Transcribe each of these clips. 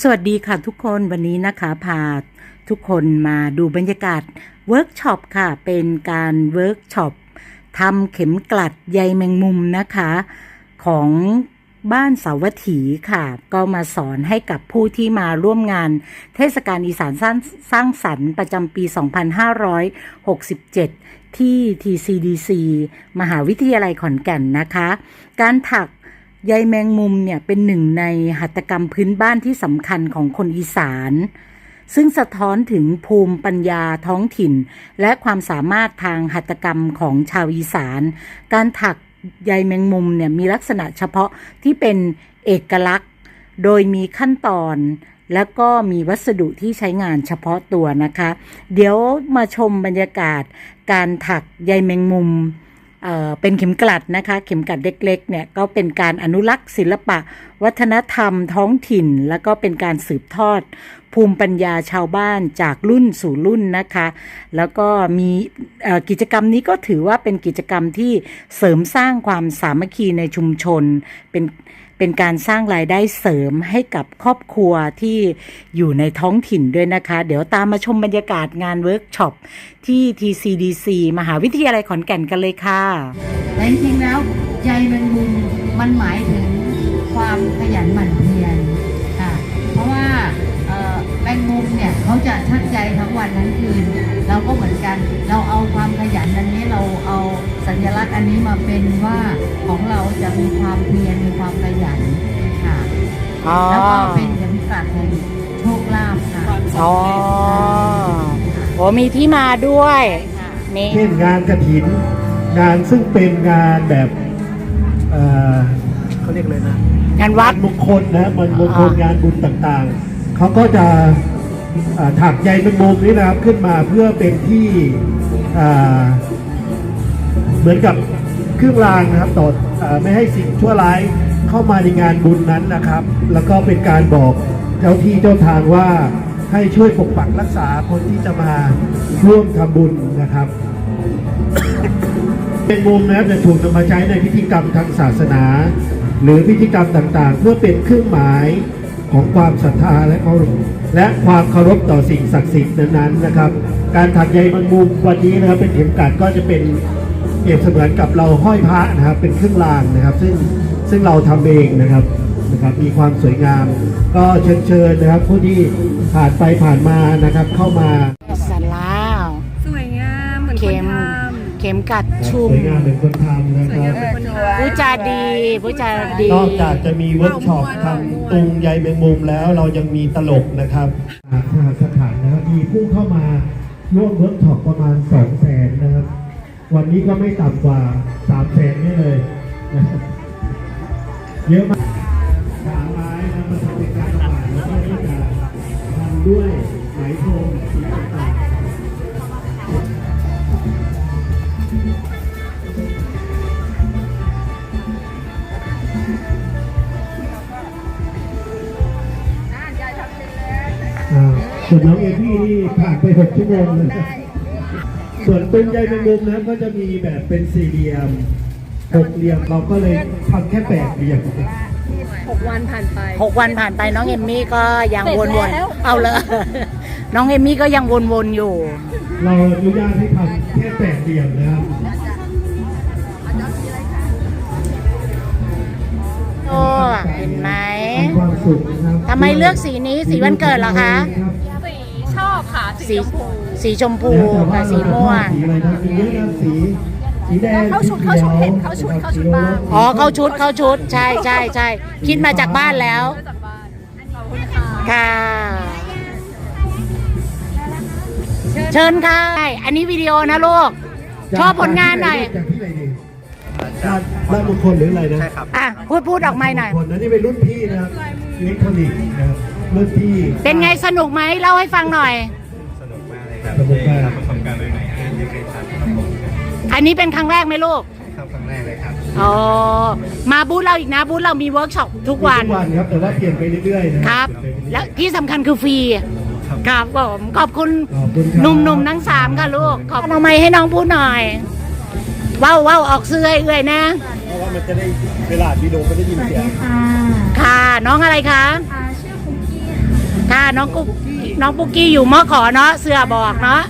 สวัสดีค่ะทุกคนวันนี้นะคะพาทุกคนมาดูบรรยากาศเวิร์กช็อปค่ะ เป็นการเวิร์กช็อปทำเข็มกลัดใยแมงมุมนะคะ ของบ้านสาวัตถีค่ะ ก็มาสอนให้กับผู้ที่มาร่วมงาน เทศกาลอีสานสร้างสร้างสรรค์ประจำปี 2567 ที่ TCDC มหาวิทยาลัยขอนแก่นนะคะ การถัก ใยแมงมุมเนี่ยเป็นหนึ่งในหัตถกรรมพื้นบ้านที่สำคัญของคนอีสาน ซึ่งสะท้อนถึงภูมิปัญญาท้องถิ่น และความสามารถทางหัตถกรรมของชาวอีสาน การถักใยแมงมุมเนี่ยมีลักษณะเฉพาะที่เป็นเอกลักษณ์ โดยมีขั้นตอนแล้วก็มีวัสดุที่ใช้งานเฉพาะตัวนะคะ เดี๋ยวมาชมบรรยากาศการถักใยแมงมุม เเป็นเข็มกลัดนะคะ เข็มกลัดเล็กๆเนี่ยก็เป็นการอนุรักษ์ศิลปะ วัฒนธรรมท้องถิ่น แล้วก็เป็นการสืบทอดภูมิปัญญาชาวบ้านจากรุ่นสู่รุ่นนะคะ แล้วก็มีกิจกรรมนี้ก็ถือว่าเป็นกิจกรรมที่เสริมสร้างความสามัคคีในชุมชน เป็นเป็นการสร้างรายได้เสริมให้กับครอบครัวที่อยู่ในท้องถิ่นด้วยนะคะ เดี๋ยวตามมาชมบรรยากาศงานเวิร์กช็อปที่ TCDC มหาวิทยาลัยขอนแก่นกันเลยค่ะแต่จริงๆแล้วใจแมงมุมมันหมายถึงความขยันหมั่นเพียร เนี่ยเขาจะชักใจทั้งวันทั้งคืน เราก็เหมือนกัน เราเอาความขยันอันนี้เราเอาสัญลักษณ์อันนี้มาเป็นว่าของเราจะมีความเพียรมีความขยันค่ะอ๋อแล้วก็เป็นเข็มกลัดแห่งโชคลาภค่ะอ๋อโอ้มีที่มาด้วยค่ะนี่เช่นงานกระถิน งานซึ่งเป็นงานแบบเอ่อเขาเรียกอะไรนะงานวัดมงคลนะมันมงคลอ่างงานบุญต่างๆเขาก็จะอ่า ถักใยเป็นมุมนี้นะครับขึ้นมาเพื่อเป็นที่เหมือนกับเครื่องรางนะครับต่ออไม่ให้สิ่งชั่วร้ายเข้ามาในงานบุญนั้นนะครับ แล้วก็เป็นการบอกเจ้าที่เจ้าทางว่าให้ช่วยปกปักรักษาคนที่จะมาร่วมทำบุญนะครับ เป็นมุมนะครับจะถูกนำมาใช้ในพิธีกรรมทางศาสนา หรือพิธีกรรมต่างๆ เพื่อเป็นเครื่องหมาย ของความศรัทธาและเคารพและความเคารพต่อสิ่งศักดิ์สิทธิ์นั้นๆนะครับ การถักใยบางมุมวันนี้นะครับเป็นเข็มกัดก็จะเป็นเปรียบเสมือนกับเราห้อยพระนะครับเป็นเครื่องรางนะครับ ซึ่งซึ่งเราทำเองนะครับนะครับมีความสวยงาม ก็เชิญเชิญนะครับ ผู้ที่ผ่านไปผ่านมานะครับเข้ามาสร็จแล้วสวยงามเหมือนเข็ม ข็มกัดสชุมวยงามเป็นคนทำนะำสควยรังามบเป็นคนทำผู้จาดีผู้จาดี นอกจากจะมีเวิร์กช็อปทำตุงใยแมงมุมแล้วเรายังมีตลกนะครับทางสถานนะครับมีผู้เข้ามาร่วมเวิร์กช็อปประมาณ2 0 0แสนนะครับ วันนี้ก็ไม่ต่ำกว่า3 0 0แสนนี่เลยนะครับเยอะมากสามไม้นะมาทำเป็นการตลาดแล้วก็ที่จะทำด้วยไหมพรมสีต่าง ส่วนน้องเอพี่นี่ผ่านไปหกชั่วโมงเลยนะส่วนตุ้งใยแมงมุมนะก็จะมีแบบเป็นสี่เหลี่ยมหกเหลี่ยมเราก็เลยทำแค่แปดเหลี่ยมหกวันผ่านไปหกวันผ่านไปน้องเอมมี่ก็ยังเสร็จวนแล้วๆเอาเลยน้องเอมมี่ก็ยังวนๆอยู่ เราอนุญาตให้ทำแค่แปดเหลี่ยมนะครับโอ้เห็นไหมมีความสุขนะครับทำไมเลือกสีนี้สีวันเกิดเหรอคะสีชอบค่ะ สีสีชมพูสีชมพูแล้วแต่ว่ากับสีม่วงสีอะไรนะมีเยอะนะสีสีแดงเข้าชุดสีเข้าชุดขียวเห็นเข้าชุดเข้าชุดบ้างอ๋อเข้าชุดเข้าชุดใช่ใช่ใช่คิดมาจากบ้านแล้วจากบ้านขอบคุณค่ะค่ะเชิญค่ะอันนี้วิดีโอนะลูกชอบผลงานหน่อยจากที่ไหนดีบ้านบ้านมงคลหรืออะไรนะอะพูดพูดออกไม่หน่อยคนนั้นนี่เป็นรุ่นพี่นะครับอิเล็กทรอนิกส์นะครับรุ่นพี่ เป็นไงสนุกไหมเล่าให้ฟังหน่อย สนุกมากประสบการณ์ใหม่ๆที่ไม่เคยทำครับผมอันนี้เป็นครั้งแรกไหมลูกเข้าครั้งแรกเลยครับอ๋อมาบูธเราอีกนะบูธเรามีเวิร์กช็อปทุกวัน ทุกวันครับแต่ว่าเปลี่ยนไปเรื่อยๆนะ ครับ และที่สำคัญคือฟรีครับผมขอบคุณขอบคุณครับ หนุ่มๆทั้งสามค่ะลูก ขอบทำไมให้น้องพูดหน่อยว้าวว้าวออกเสื้อให้เอื่อยนะ เพราะว่ามันจะได้เวลาวิดีโอไม่ได้ยินเสียงค่ะน้องอะไรคะค่ะชื่อคุกกี้น้องกุ๊ก น้องปุกกี้อยู่มอขอเนาะเสือบอกเนาะ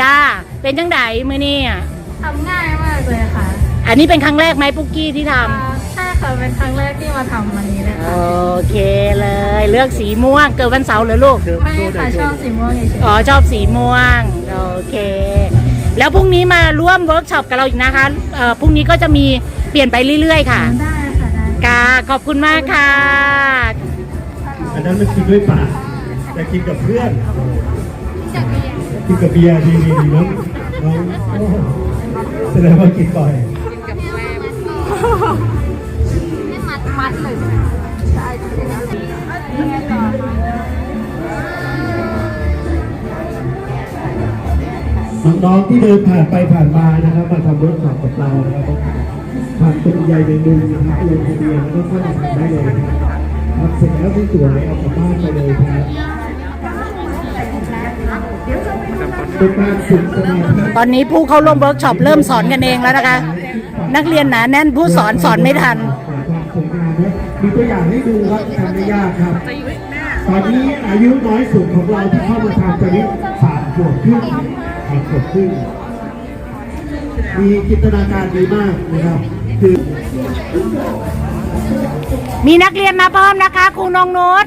จ้าเป็นจังไดมือนี่อะทำง่ายมากเลยค่ะอันนี้เป็นครั้งแรกไหมปุกกี้ที่ทำอ่าใช่ค่ะเป็นครั้งแรกที่มาทำวันนี้เลยโอค่ะเคเลย เลือกสีม่วงเกิดวันเสาร์เหรอลูกไม่ค่ะชอบสีม่วงเฉยอ๋อชอบสีม่วงโอเค แล้วพรุ่งนี้มาร่วมเวิร์กช็อปกับเราอีกนะคะเอ่อพรุ่งนี้ก็จะมีเปลี่ยนไปเรื่อยๆค่ะๆได้ค่ะได้กาขอบคุณมากค่ะ อันนั้นมันกินด้วยปาก แต่กินกับเพื่อนกินกับเบียร์ดีดีน้องน้องโอ้แสดงว่ากินบ่อยมัดมัดเลยใช่จริงๆยังไงต่อคะน้องๆที่เดินผ่านไปผ่านมานะครับมาทำเวิร์กช็อปกับเรานะครับผ่านเป็นใยในมุมนะครับลงทะเบียนแล้วก็เข้ามาทำได้เลยนะครับทำเสร็จแล้วที่สวยเอากลับบ้านไปเลยครับเป็นการฝึกสมาธิ ตอนนี้ผู้เข้าร่วมเวิร์กช็อปเริ่มสอนกันเองแล้วนะคะ นักเรียนหนาแน่นผู้สอนสอนไม่ทันความสวยงามนะมีตัวอย่างให้ดูครับทำไม่ยากครับ ตอนนี้อายุน้อยสุดของเราที่เข้ามาทำตอนนี้สามขวบครึ่งสามขวบครึ่งมีจินตนาการดีมากนะครับ คือ มีนักเรียนมาเพิ่มนะคะครูนงนุช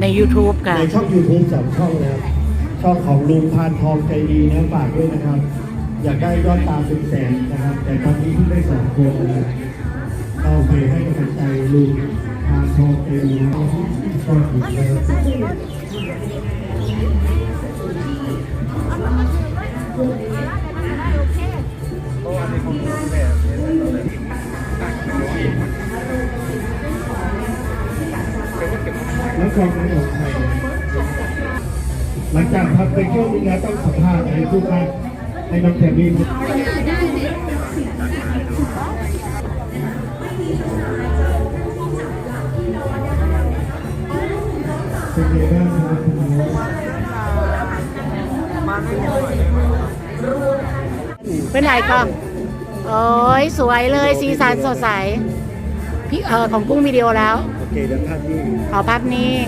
ใน YouTube ค่ะ ในช่อง YouTube สองช่องนะครับ ช่องของลุงพานทองใจดีนะฝากด้วยนะครับ อยากได้ยอดตามเป็นแสนนะครับ แต่ตอนนี้เพิ่งได้สองคนนะครับเราไปให้กำลังใจลุงพานทองใจดีนะครับก็ถึงแล้ว ล้วกองนั้นของใครหลังจากทำไปช่วงนึงแล้วต้องสัมภาษณ์อะไรพูดมากให้น้องแทนนี่พูดเป็นไงบ้างครับคุณน้เป็นไหนก็โอ้ยสวยเลยสีสันสดใสพี่เออของกุ้งวิดีโอแล้ว เคเดี๋ยวภาพนิ่งเอาภาพนิ่ง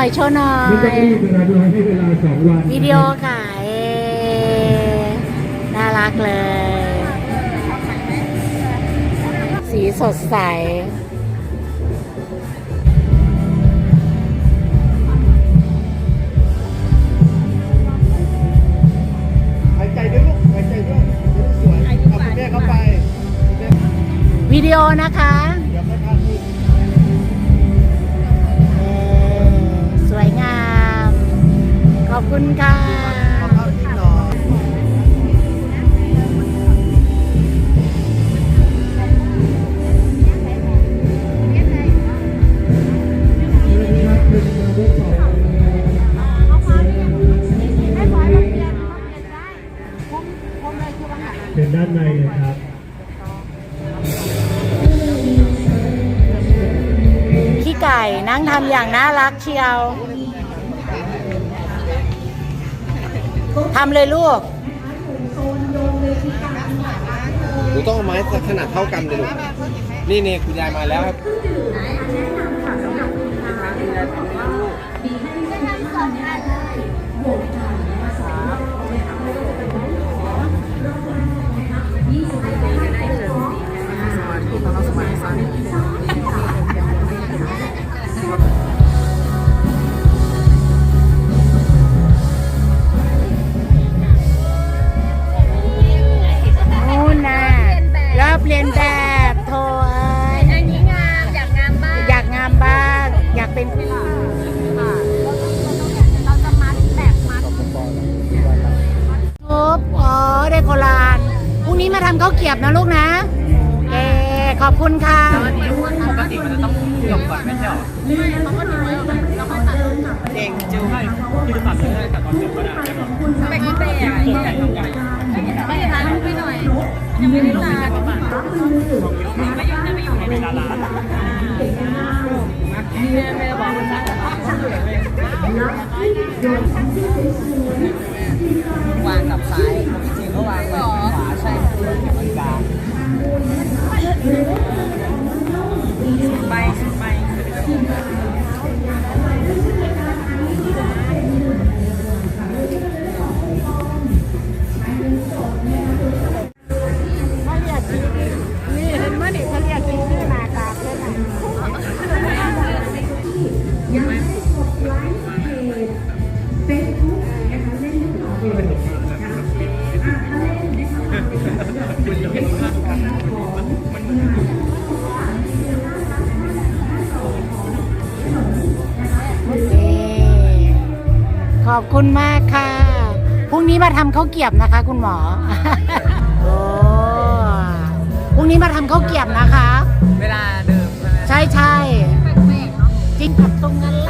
อยโชว์หน่อไม่ต้องยรีบเวลาดูให้เวลาสองวันวิดีโอค่ะเอน่ารักเลย สีสดใสหายใจด้วยลูกหายใจด้วยจะได้ คุณค่ะ เป็นด้านในเลยครับขี้ไก่นั่งทำอย่างน่ารักเชียว ทำเลยลูกหนูต้องเอาไม้ขนาดเท่ากันเลยลูกนี่นี่คุณยายมาแล้วครับ โคลานพรุ่งนี้มาทำข้าวเกรียบนะลูกนะเอขอบคุณค่ะปกติมันจะต้องหยกก่อนไม่ใช่หรอเก่งจูให้คือตัดได้แต่ตอนเด็กก็ได้ไปกินเตะอะไม่ได้ทานไปหน่อยยังไม่ได้ทานเป็นดาราไม่ได้บอกว่า ขอบคุณมากค่ะ พรุ่งนี้มาทำข้าวเกรียบนะคะ คุณหมอ โอ้พรุ่งนี้มาทำข้าวเกรียบนะคะ เวลาเดิมใช่ไหมใช่ใช่จริงกับตรงนั้นแหละ